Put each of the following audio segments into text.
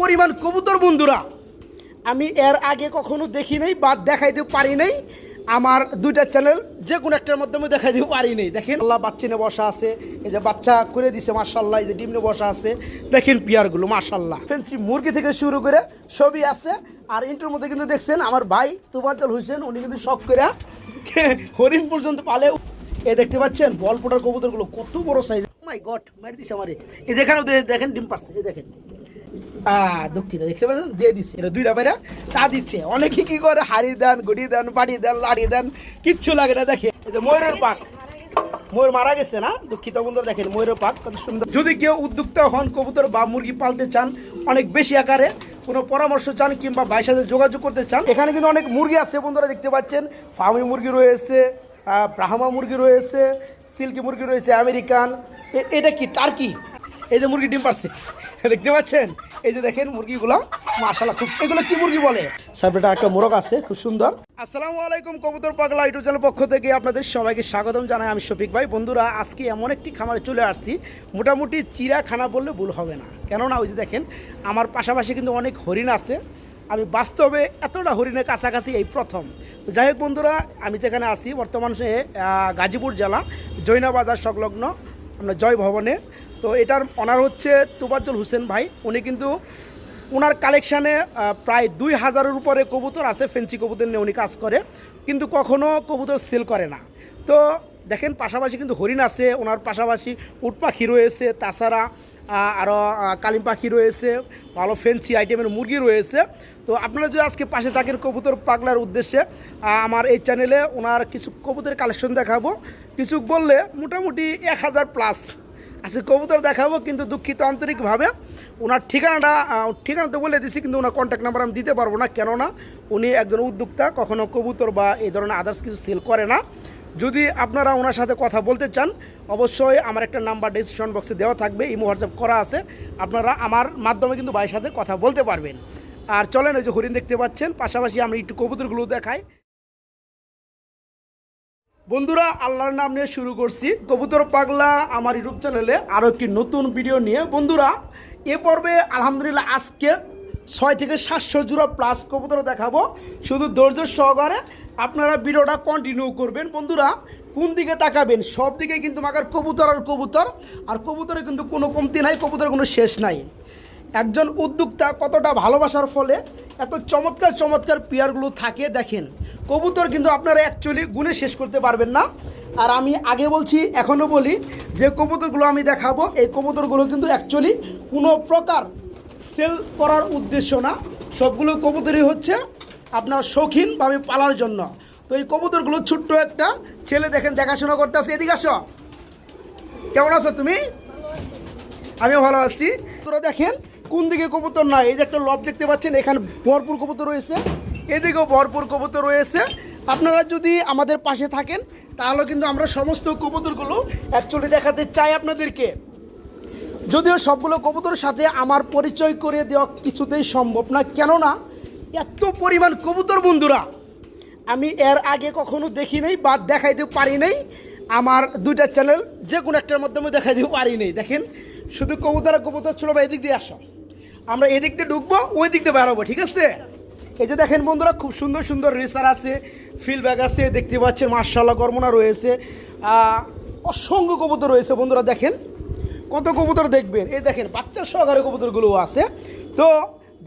পরিমাণ কবুতর বন্ধুরা। আমি এর আগে কখনো দেখি নাই বা দেখাইতে পারি নাই। আমার দুইটা চ্যানেল যে কোনো একটার মাধ্যমে দেখাই দিতে পারি নাই। দেখেন, আল্লাহ বাচ্চিনে বসা আছে। এই যে বাচ্চা করে দিছে মার্শাল্লাহ এই যে ডিম নিয়ে বসা আছে। দেখেন পিয়ারগুলো মার্শাল্লাহ ফেন্সি মুরগি থেকে শুরু করে সবই আছে। আর ইন্টার মধ্যে কিন্তু দেখছেন, আমার ভাই তুবাজল হোসেন, উনি কিন্তু শখ করে হরিণ পর্যন্ত পালে এ দেখতে পাচ্ছেন, বল পোটার কবুতরগুলো কত বড় সাইজ মাই গড মারি দিছে আমারে। এই দেখানো দেখেন ডিম পারছে, এই দেখেন। যদি কেউ উদ্যোক্তা হন, কবুতর বা মুরগি পালতে চান, অনেক বেশি আকারে, কোনো পরামর্শ চান কিংবা ভাইয়ের সাথে যোগাযোগ করতে চান, এখানে কিন্তু অনেক মুরগি আছে বন্ধুরা, দেখতে পাচ্ছেন। ফার্মি মুরগি রয়েছে ব্রাহ্মা মুরগি রয়েছে, সিল্কি মুরগি রয়েছে, আমেরিকান। এটা কি? টার্কি? এই যে মুরগি ডিম পারছে দেখতে পাচ্ছেন? এই যে দেখেন মুরগিগুলো, মাশাআল্লাহ, খুব এগুলো কি মুরগি বলে? সাবরেটা একটা মোরগ আছে, খুব সুন্দর। আসসালামু আলাইকুম, কবুতর পাগলা ইউটিউব চ্যানেল পক্ষ থেকে আপনাদের সবাইকে স্বাগতম জানাই আমি শফিক ভাই। বন্ধুরা, আজকে এমন একটি খামারে চলে আসছি, মোটামুটি চিড়াখানা বললে ভুল হবে না। কেননা, ওই যে দেখেন, আমার পাশাপাশি কিন্তু অনেক হরিণ আছে। আমি বাস্তবে এতটা হরিণের কাছাকাছি এই প্রথম। তো যাই হোক বন্ধুরা, আমি যেখানে আছি, বর্তমান গাজীপুর জেলা, জৈনাবাজার সংলগ্ন, আমরা জয় ভবনে। তো এটার অনার হচ্ছে তুবাজ্জল হোসেন ভাই। উনি কিন্তু ওনার কালেকশানে প্রায় দুই হাজারের উপরে কবুতর আছে ফেন্সি কবুতর নিয়ে উনি কাজ করে, কিন্তু কখনো কবুতর সেল করে না। তো দেখেন, পাশাপাশি কিন্তু হরিণ আছে ওনার পাশাপাশি উট পাখি রয়েছে, তাছাড়া আরও কালিম পাখি রয়েছে, ভালো ফেন্সি আইটেমের মুরগি রয়েছে। তো আপনারা যদি আজকে পাশে থাকেন কবুতর পাগলার উদ্দেশ্যে আমার এই চ্যানেলে ওনার কিছু কবুতরের কালেকশন দেখাবো। কিছু বললে মোটামুটি এক হাজার প্লাস আজকে কবুতর দেখাবো, কিন্তু দুঃখিত আন্তরিকভাবে। ওনার ঠিকানাটা ঠিকানা তো বলে দিছি, কিন্তু ওনার কন্ট্যাক্ট নাম্বার আমি দিতে পারব না, কেননা উনি একজন উদ্যোক্তা কখনও কবুতর বা এই ধরনের আদার্স কিছু সেল করে না। যদি আপনারা ওনার সাথে কথা বলতে চান, অবশ্যই আমার একটা নাম্বার ডিসক্রিপশন বক্সে দেওয়া থাকবে ইমো হোয়াটসঅ্যাপ করা আছে। আপনারা আমার মাধ্যমে কিন্তু ভাইয়ের সাথে কথা বলতে পারবেন। আর চলেন, ওই যে হরিণ দেখতে পাচ্ছেন, পাশাপাশি আমি একটু কবুতরগুলো দেখাই। বন্ধুরা, আল্লাহর নাম নিয়ে শুরু করছি। কবুতর পাগলা আমার ইউটিউব চ্যানেলে আরও একটি নতুন ভিডিও নিয়ে। বন্ধুরা, এ পর্বে আলহামদুলিল্লাহ আজকে ছয় থেকে সাতশো জোড়া প্লাস কবুতর দেখাবো। শুধু ধৈর্য সহকারে আপনারা ভিডিওটা কন্টিনিউ করবেন। বন্ধুরা, কোন দিকে তাকাবেন? সব দিকে কিন্তু মাগার কবুতর আর কবুতর। আর কবুতরে কিন্তু কোনো কমতি নাই, কবুতরের কোনো শেষ নাই। একজন উদ্যোক্তা কতটা ভালোবাসার ফলে এত চমৎকার চমৎকার পেয়ারগুলো থাকে, দেখেন। কবুতর কিন্তু আপনারা অ্যাকচুয়ালি গুণে শেষ করতে পারবেন না। আর আমি আগে বলছি, এখনও বলি যে কবুতরগুলো আমি দেখাবো, এই কবুতরগুলো কিন্তু অ্যাকচুয়ালি কোনো প্রকার সেল করার উদ্দেশ্য না। সবগুলো কবুতরই হচ্ছে আপনার শৌখিনভাবে পালার জন্য। তো এই কবুতরগুলো ছোট্ট একটা ছেলে দেখেন, দেখাশোনা করতে আসে এদিকে আসো। কেমন আছো তুমি? আমিও ভালো আছি। তোরা দেখেন, কোন দিকে কবুতর নাই। এই যে একটা লব দেখতে পাচ্ছেন, এখানে ভরপুর কবুতর রয়েছে। এদিকেও ভরপুর কবুতর রয়েছে। আপনারা যদি আমাদের পাশে থাকেন, তাহলে কিন্তু আমরা সমস্ত কবুতরগুলো অ্যাকচুয়ালি দেখাতে চাই আপনাদেরকে। যদিও সবগুলো কবুতরের সাথে আমার পরিচয় করে দেওয়া কিছুতেই সম্ভব না, কেননা এত পরিমাণ কবুতর বন্ধুরা, আমি এর আগে কখনো দেখি নাই বা দেখাইতে পারি নাই। আমার দুইটা চ্যানেল যে কোনো একটার মাধ্যমে দেখাই দিতে পারি নাই। দেখেন, শুধু কবুতর কবুতর ছোটো ভাই, এদিক দিয়ে আসো। আমরা এদিক দিয়ে ঢুকবো ওই দিক দিয়ে বেরোবো, ঠিক আছে? এই যে দেখেন বন্ধুরা, খুব সুন্দর সুন্দর রেসার আছে ফিল ব্যাগ আছে, দেখতে পাচ্ছেন মার্শাল্লাহ কর্মনা রয়েছে। অসংখ্য কবুতর রয়েছে বন্ধুরা, দেখেন। কত কবুতর দেখবেন? এই দেখেন, বাচ্চা সহকারে কবুতরগুলো আছে। তো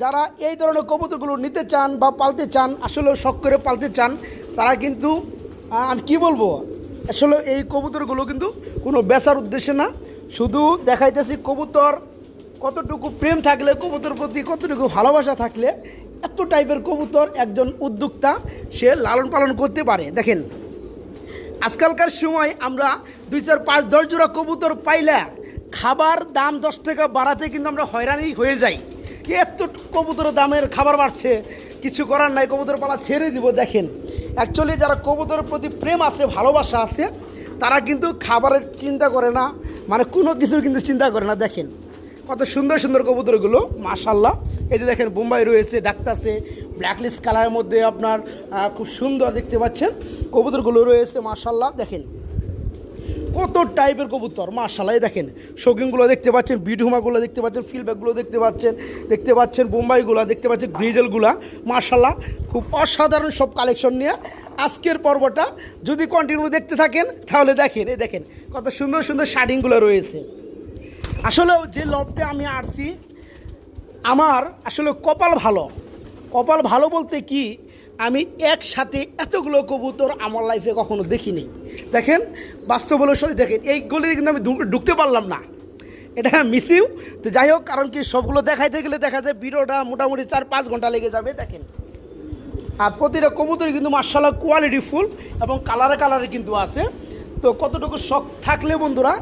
যারা এই ধরনের কবুতরগুলো নিতে চান বা পালতে চান, আসলে শখ করে পালতে চান, তারা কিন্তু আমি কী বলব? আসলে এই কবুতরগুলো কিন্তু কোনো বেচার উদ্দেশ্যে না। শুধু দেখাইতেছি কবুতর, কতটুকু প্রেম থাকলে, কবুতর প্রতি কতটুকু ভালোবাসা থাকলে এত টাইপের কবুতর একজন উদ্যোক্তা, সে লালন পালন করতে পারে। দেখেন, আজকালকার সময় আমরা দুই চার পাঁচ দশ জোড়া কবুতর পাইলে খাবার দাম দশ টাকা বাড়াতে কিন্তু আমরা হয়রানি হয়ে যাই। এত কবুতর দামের খাবার বাড়ছে, কিছু করার নাই, কবুতর পালা ছেড়ে দিব। দেখেন অ্যাকচুয়ালি যারা কবুতরের প্রতি প্রেম আছে, ভালোবাসা আছে, তারা কিন্তু খাবারের চিন্তা করে না মানে কোনো কিছুর কিন্তু চিন্তা করে না। দেখেন কত সুন্দর সুন্দর কবুতরগুলো মাশাল্লাহ এই যে দেখেন, বোম্বাই রয়েছে, ডাকতাছে ব্ল্যাকলিস্ট কালারের মধ্যে আপনার খুব সুন্দর দেখতে পাচ্ছেন। কবুতরগুলো রয়েছে মাশাল্লাহ দেখেন। কত টাইপের কবুতর মার্শাল্লাহ দেখেন। শৌকিংগুলো দেখতে পাচ্ছেন বিডুমাগুলো দেখতে পাচ্ছেন ফিলব্যাকগুলো দেখতে পাচ্ছেন দেখতে পাচ্ছেন, বোম্বাইগুলো, দেখতে পাচ্ছেন, গ্রিজেলগুলো মার্শাল্লাহ খুব অসাধারণ সব কালেকশন নিয়ে আজকের পর্বটা। যদি কন্টিনিউ দেখতে থাকেন, তাহলে দেখেন, এই দেখেন, কত সুন্দর সুন্দর শার্টিংগুলো রয়েছে। আসলেও যে লবটে আমি আসছি আমার আসলে কপাল ভালো। কপাল ভালো বলতে কি, আমি একসাথে এতগুলো কবুতর আমার লাইফে কখনো দেখিনি। দেখেন, বাস্তব হলো সত্যি, দেখেন, এই গলিতে কিন্তু আমি ঢুকতে পারলাম না। এটা মিসিউ তো যাই হোক, কারণ কি, সবগুলো দেখাইতে গেলে দেখা যায় ভিডিওটা মোটামুটি চার পাঁচ ঘণ্টা লেগে যাবে, দেখেন। আর প্রতিটা কবুতরই কিন্তু মার্শাল্লাহ কোয়ালিটি ফুল এবং কালারে কালারে কিন্তু আছে। তো কতটুকু শখ থাকলে বন্ধুরা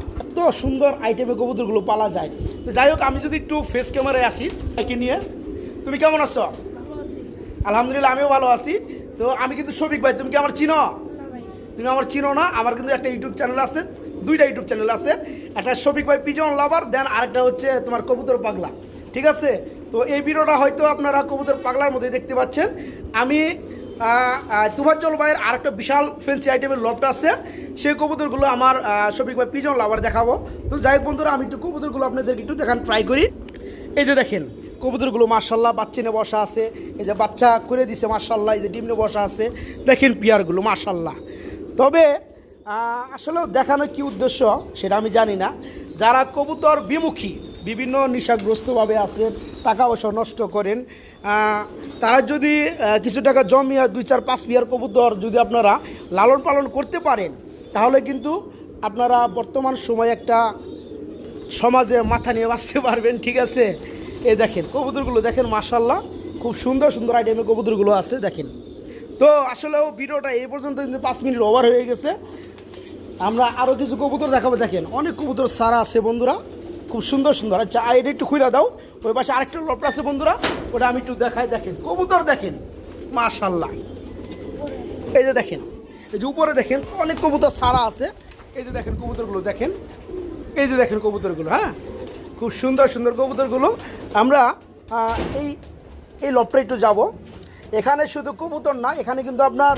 সুন্দর আইটেমে কবুতরগুলো পালা যায়। তো যাই হোক, আমি যদি একটু ফেস ক্যামেরায় আসি, একে নিয়ে। তুমি কেমন আছো? আলহামদুলিল্লাহ, আমিও ভালো আছি। তো আমি কিন্তু শফিক ভাই, তুমি কি আমার চিনো? তুমি আমার চিনো না? আমার কিন্তু একটা ইউটিউব চ্যানেল আছে, দুইটা ইউটিউব চ্যানেল আছে। একটা শফিক ভাই পিজন লাভার দেন আরেকটা হচ্ছে তোমার কবুতর পাগলা। ঠিক আছে? তো এই ভিডিওটা হয়তো আপনারা কবুতর পাগলার মধ্যে দেখতে পাচ্ছেন। আমি তুফাজ্জল ভাইয়ের আরেকটা বিশাল ফেন্সি আইটেমের লবটা আছে। সেই কবুতরগুলো আমার শফিক ভাই পিজন লাভার দেখাবো। তো যাই হোক বন্ধুরা আমি একটু কবুতরগুলো আপনাদেরকে একটু দেখান ট্রাই করি। এই যে দেখেন কবুতরগুলো মার্শাল্লাহ বাচ্চিনে বসা আছে। এই যে বাচ্চা করে দিছে মার্শাল্লাহ এই যে ডিমনে বসা আছে। দেখেন পিয়ারগুলো মার্শাল্লাহ তবে আহ, আসলেও দেখানো কি উদ্দেশ্য সেটা আমি জানি না। যারা কবুতর বিমুখী বিভিন্ন নেশাগ্রস্তভাবে আছেন টাকা পয়সা নষ্ট করেন তারা যদি কিছু টাকা জমিয়ে দুই চার পাঁচ বিয়ার কবুতর যদি আপনারা লালন পালন করতে পারেন, তাহলে কিন্তু আপনারা বর্তমান সময় একটা সমাজে মাথা নিয়ে বাঁচতে পারবেন, ঠিক আছে? এই দেখেন, কবুতরগুলো দেখেন মাশাল্লাহ খুব সুন্দর সুন্দর আইটেমের কবুতরগুলো আছে, দেখেন। তো আসলেও ভিডিওটা এই পর্যন্ত কিন্তু পাঁচ মিনিট ওভার হয়ে গেছে। আমরা আরও কিছু কবুতর দেখাবো, দেখেন, অনেক কবুতর সারা আছে বন্ধুরা। খুব সুন্দর সুন্দর। আচ্ছা এটা একটু খুলে দাও। ওই পাশে আরেকটা লপটা আছে বন্ধুরা, ওটা আমি একটু দেখাই, দেখেন। কবুতর দেখেন মাশাল্লাহ এই যে দেখেন, এই যে উপরে দেখেন, অনেক কবুতর সারা আছে। এই যে দেখেন কবুতরগুলো, দেখেন। এই যে দেখেন কবুতরগুলো হ্যাঁ? খুব সুন্দর সুন্দর কবুতরগুলো। আমরা এই এই লপটা একটু যাব। এখানে শুধু কবুতর না, এখানে কিন্তু আপনার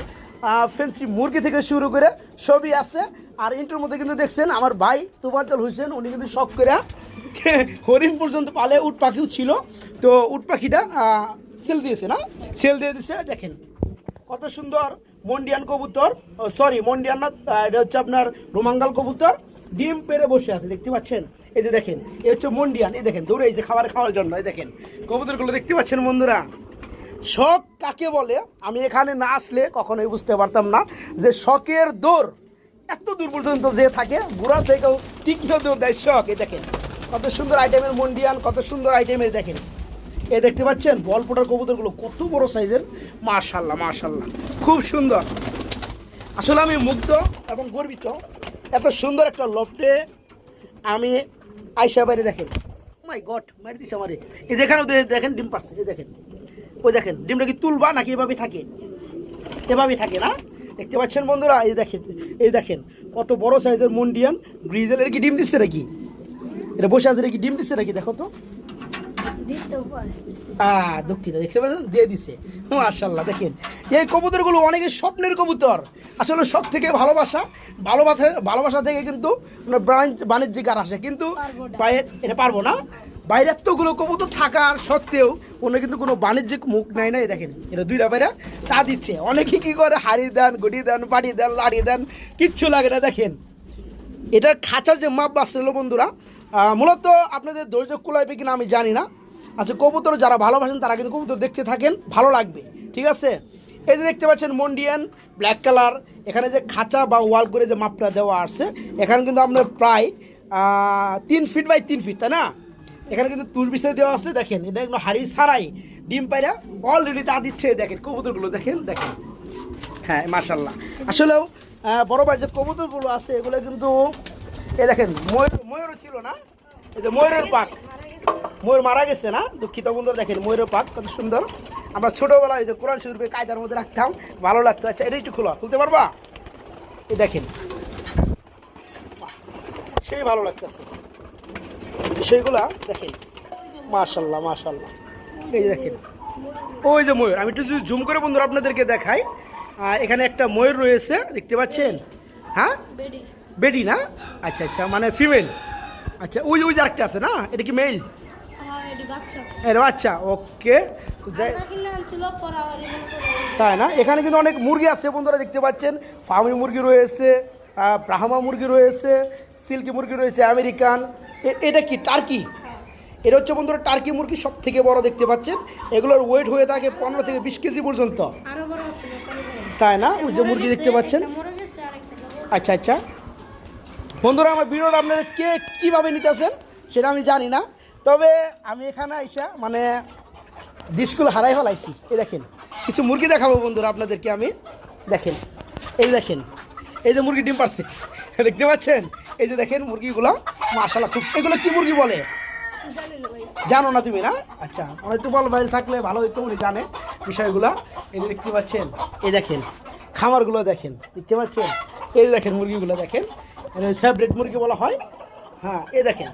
ফেন্সি মুরগি থেকে শুরু করে সবই আছে। আর ইন্টার মধ্যে কিন্তু দেখছেন, আমার ভাই তুবাচল হোসেন, উনি কিন্তু শখ করে হরিণ পর্যন্ত পালে উট পাখিও ছিল। তো উট পাখিটা সেল দিয়েছে, না? সেল দিয়ে দিছে, দেখেন। কত সুন্দর মন্ডিয়ান কবুতর। সরি মন্ডিয়ান না এটা হচ্ছে আপনার রোমাঙ্গাল কবুতর। ডিম পেরে বসে আছে, দেখতে পাচ্ছেন? এই যে দেখেন এই হচ্ছে মন্ডিয়ান। এই দেখেন দৌড়ে এই যে খাবার খাওয়ার জন্য, এই দেখেন। কবুতরগুলো দেখতে পাচ্ছেন, বন্ধুরা? শখ কাকে বলে? আমি এখানে না আসলে কখনোই বুঝতে পারতাম না যে শখের দৌড় এত দূর পর্যন্ত যে থাকে, বুড়া থেকেও তীক্ষ্ণ দৌড় দেয় শখ, এই দেখেন। কত সুন্দর আইটেমের মন্ডিয়ান কত সুন্দর আইটেমের দেখেন। এ দেখতে পাচ্ছেন বল পোটার কবুতরগুলো কত বড় সাইজের। মাশাল্লাহ মাশাল্লাহ। খুব সুন্দর। আসলে আমি মুগ্ধ এবং গর্বিত। এত সুন্দর একটা লফটে আমি আইসা বাইরে দেখেন। মাই গড মারি দিছে আমারে। এই যেখানে দেখেন ডিম পারছে এই দেখেন। ওই দেখেন, ডিমটা কি তুলবা নাকি এভাবে থাকে? এভাবেই থাকে না? দেখতে পাচ্ছেন বন্ধুরা, এই দেখেন এই দেখেন, কত বড় সাইজের মন্ডিয়ান ব্রিজেলের কি ডিম দিচ্ছে নাকি? এটা বসে আছে নাকি ডিম দিচ্ছে নাকি? দেখো তো। আহ দুঃখিত দেখতে পাচ্ছেন? দিয়ে দিছে। মার্শাল্লাহ দেখেন। এই কবুতরগুলো অনেকের স্বপ্নের কবুতর। আসলে সব থেকে ভালোবাসা ভালোবাসা ভালোবাসা থেকে কিন্তু ব্রাঞ্চ বাণিজ্যিক আর আসে। কিন্তু বাইরে এটা পারব না। বাইরে এতগুলো কবুতর থাকার সত্ত্বেও কোনো কিন্তু কোনো বাণিজ্যিক মুখ নেয় না। এই দেখেন এটা দুইটা বাইরে তা দিচ্ছে। অনেকে কি করে হাড়ি দেন গুটি দেন বাড়ি দেন লাড়ি দেন কিচ্ছু লাগে না। দেখেন এটার খাঁচার যে মাপ বাঁচছিল বন্ধুরা মূলত আপনাদের ধৈর্য কুলাইবে কিনা আমি জানি না। আচ্ছা কবুতর যারা ভালোবাসেন তারা কিন্তু কবুতর দেখতে থাকেন, ভালো লাগবে, ঠিক আছে? এই যে দেখতে পাচ্ছেন মন্ডিয়ান ব্ল্যাক কালার এখানে যে খাঁচা বা ওয়াল করে যে মাপটা দেওয়া আছে, এখানে কিন্তু আপনার প্রায় তিন ফিট বাই তিন ফিট তাই না? এখানে কিন্তু তুর বিস্তারিত দেওয়া আছে, দেখেন, এটা একদম হাড়ি ছাড়াই ডিম পায়রা অলরেডি তা দিচ্ছে, দেখেন, কবুতরগুলো, দেখেন দেখেন। হ্যাঁ মার্শাল্লাহ আসলেও বড় ভাই যে কবুতরগুলো আছে, এগুলো কিন্তু এই দেখেন, ময়ূর ময়ূরও ছিল না? এই যে ময়ূরের পাক। ময়ূর মারা গেছে না? দুঃখিত বন্ধুরা দেখেন ময়ূরের পাক, কত সুন্দর। আমরা ছোটোবেলায় এই যে কোরআন শরীফের কায়দার মধ্যে রাখতাম, ভালো লাগতো। আচ্ছা এটা একটু খোলা, খুলতে পারবা? এই দেখেন। সেই ভালো লাগতেছে। সেইগুলা দেখেন। মাশাল্লাহ মাশাল্লাহ। এই দেখেন। ওই যে ময়ূর, আমি একটু জুম করে বন্ধুরা আপনাদেরকে দেখাই এখানে একটা ময়ূর রয়েছে, দেখতে পাচ্ছেন? হ্যাঁ? বেডি না? আচ্ছা আচ্ছা মানে ফিমেল। আচ্ছা ওই ওই যে আরেকটা আছে না? এটা কি মেল? এটি বাচ্চা। এর বাচ্চা ওকে। তাই না? এখানে কিন্তু অনেক মুরগি আছে বন্ধুরা দেখতে পাচ্ছেন। ফার্মি মুরগি রয়েছে ব্রাহ্মা মুরগি রয়েছে সিল্কি মুরগি রয়েছে আমেরিকান। এটা কি? টার্কি? এটা হচ্ছে বন্ধুরা টার্কি মুরগি সব থেকে বড় দেখতে পাচ্ছেন। এগুলোর ওয়েট হয়ে থাকে পনেরো থেকে বিশ কেজি পর্যন্ত। তাই না? ওই যে মুরগি দেখতে পাচ্ছেন। আচ্ছা আচ্ছা। বন্ধুরা, আমার ভিডিওটা আপনারা কে কীভাবে নিতেছেন সেটা আমি জানি না। তবে আমি এখানে আইসা মানে ডিসকুল হারাই ফেলাইছি। এই দেখেন, কিছু মুরগি দেখাবো বন্ধুরা আপনাদেরকে আমি। দেখেন, এই দেখেন, এই যে মুরগি ডিম পারছে দেখতে পাচ্ছেন? এই যে দেখেন মুরগিগুলো মাশাল্লাহ খুব, এগুলো কি মুরগি বলে? জানি না তুমি, না? আচ্ছা অনেক তো বল ভাই থাকলে ভালো হইতো, উনি জানে বিষয়গুলো। এই যে দেখতে পাচ্ছেন, এই দেখেন, খামারগুলো দেখেন, দেখতে পাচ্ছেন? এই দেখেন মুরগিগুলো দেখেন সেপারেট মুরগি বলা হয়? হ্যাঁ এই দেখেন।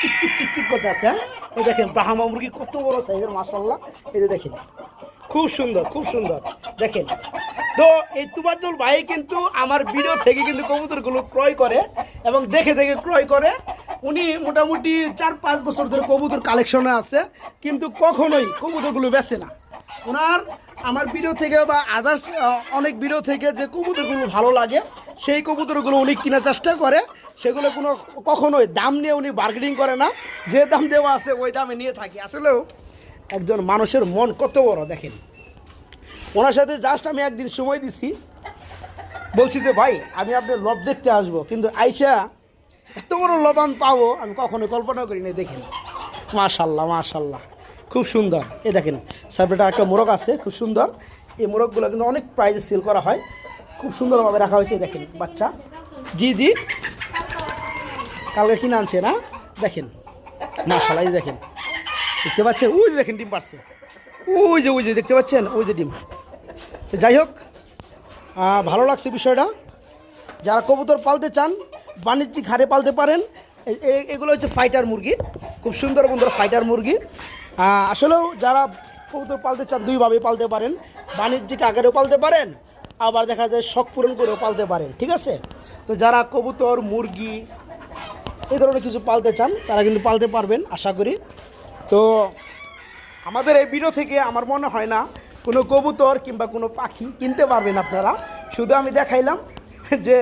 চিক চিক করতে আছে হ্যাঁ? এই দেখেন ব্রাহ্মা মুরগি কত বড় সাইজের মাসাল্লাহ এই যে দেখেন, খুব সুন্দর খুব সুন্দর। দেখেন, তো এই তুবাজ্জল ভাই কিন্তু আমার ভিডিও থেকে কিন্তু কবুতরগুলো ক্রয় করে এবং দেখে দেখে ক্রয় করে। উনি মোটামুটি চার পাঁচ বছর ধরে কবুতর কালেকশনে আছে, কিন্তু কখনোই কবুতরগুলো বেচে না। ওনার আমার ভিডিও থেকে বা আদার্স অনেক ভিডিও থেকে যে কবুতরগুলো ভালো লাগে, সেই কবুতরগুলো উনি কেনার চেষ্টা করে। সেগুলো কোনো কখনোই দাম নিয়ে উনি বার্গেনিং করে না। যে দাম দেওয়া আছে, ওই দামে নিয়ে থাকি। আসলেও একজন মানুষের মন কত বড়, দেখেন। ওনার সাথে জাস্ট আমি একদিন সময় দিছি। বলছি যে, ভাই, আমি আপনার লব দেখতে আসব, কিন্তু আইসা এত বড় লবান পাবো, আমি কখনো কল্পনা করি না দেখেন। মাশাল্লাহ মাশাল্লাহ। খুব সুন্দর। এ দেখেন সাবরেটার একটা মোরগ আছে, খুব সুন্দর। এই মোরগগুলো কিন্তু অনেক প্রাইজে সেল করা হয়। খুব সুন্দরভাবে রাখা হয়েছে, দেখেন, বাচ্চা। জি জি। কালকে কিনে আনছে না? দেখেন মাশাল্লাহ এই দেখেন। দেখতে পাচ্ছেন? ওই যে দেখেন, ডিম পারছে ওই যে ওই যে, দেখতে পাচ্ছেন? ওই যে ডিম। যাই হোক ভালো লাগছে বিষয়টা। যারা কবুতর পালতে চান, বাণিজ্যিক হারে পালতে পারেন এগুলো হচ্ছে ফাইটার মুরগি। খুব সুন্দর বন্ধুরা ফাইটার মুরগি। আসলেও যারা কবুতর পালতে চান দুইভাবে পালতে পারেন। বাণিজ্যিক আকারেও পালতে পারেন, আবার দেখা যায় শখ পূরণ করেও পালতে পারেন, ঠিক আছে? তো যারা কবুতর, মুরগি, এই ধরনের কিছু পালতে চান, তারা কিন্তু পালতে পারবেন, আশা করি। তো আমাদের এই ভিডিও থেকে আমার মনে হয় না কোনো কবুতর কিংবা কোনো পাখি কিনতে পারবেন আপনারা। শুধু আমি দেখাইলাম যে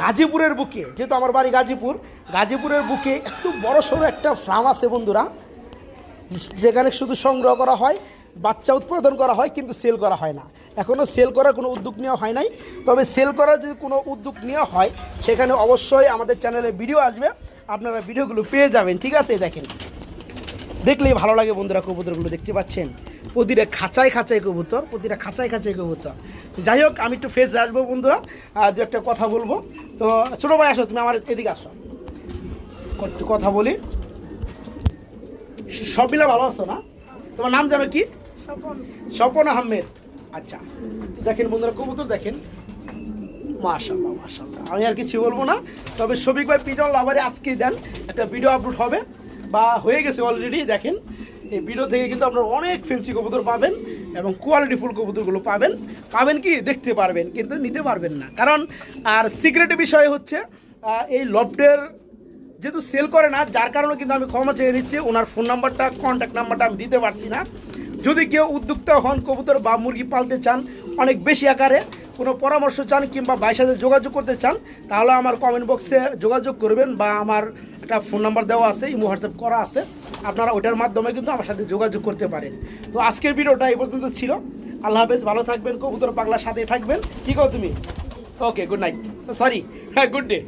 গাজীপুরের বুকে, যেহেতু আমার বাড়ি গাজীপুর, গাজীপুরের বুকে এত বড় সড়ো একটা ফার্ম আছে বন্ধুরা। যেখানে শুধু সংগ্রহ করা হয়, বাচ্চা উৎপাদন করা হয়, কিন্তু সেল করা হয় না। এখনও সেল করার কোনো উদ্যোগ নেওয়া হয় নাই। তবে সেল করার যদি কোনো উদ্যোগ নেওয়া হয়, সেখানে অবশ্যই আমাদের চ্যানেলে ভিডিও আসবে। আপনারা ভিডিওগুলো পেয়ে যাবেন, ঠিক আছে? দেখেন। দেখলেই ভালো লাগে বন্ধুরা, কবুতরগুলো দেখতে পাচ্ছেন? প্রতিটা খাঁচায় খাঁচায় কবুতর, প্রতিটা খাঁচায় খাঁচায় কবুতর। যাই হোক, আমি একটু ফেস আসব বন্ধুরা। আর দু একটা কথা বলব। তো ছোটো ভাই আসো, তুমি আমার এদিকে আসো। কথা বলি। সব মিলে ভালো আছো না? তোমার নাম জানো কি? স্বপন। আহমেদ। আচ্ছা দেখেন বন্ধুরা কবুতর দেখেন। মাশাল্লাহ মাশাল্লাহ আমি আর কিছু বলব না তবে শফিক ভাই পিজন লাভারে আজকেই দেন একটা ভিডিও আপলোড হবে বা হয়ে গেছে অলরেডি দেখেন। এই ভিডিও থেকে কিন্তু আপনারা অনেক ফেন্সি কবুতর পাবেন এবং কোয়ালিটিফুল কবুতরগুলো পাবেন। পাবেন কি? দেখতে পারবেন কিন্তু নিতে পারবেন না। কারণ আর সিক্রেট বিষয় হচ্ছে এই লফটের যেহেতু সেল করে না, যার কারণে কিন্তু আমি ক্ষমা চেয়ে নিচ্ছি। ওনার ফোন নাম্বারটা কন্ট্যাক্ট নাম্বারটা আমি দিতে পারছি না। যদি কেউ উদ্যোক্তা হন, কবুতর বা মুরগি পালতে চান, অনেক বেশি আকারে, কোনো পরামর্শ চান কিংবা ভাইয়ের সাথে যোগাযোগ করতে চান, তাহলে আমার কমেন্ট বক্সে যোগাযোগ করবেন বা আমার একটা ফোন নাম্বার দেওয়া আছে, ইমো হোয়াটসঅ্যাপ করা আছে। আপনারা ওটার মাধ্যমে কিন্তু আমার সাথে যোগাযোগ করতে পারেন। তো আজকের ভিডিওটা এই পর্যন্ত ছিল। আল্লাহ হাফেজ, ভালো থাকবেন, কবুতর পাগলার সাথে থাকবেন। কি কো তুমি? ওকে গুড নাইট সরি হ্যাঁ গুড ডে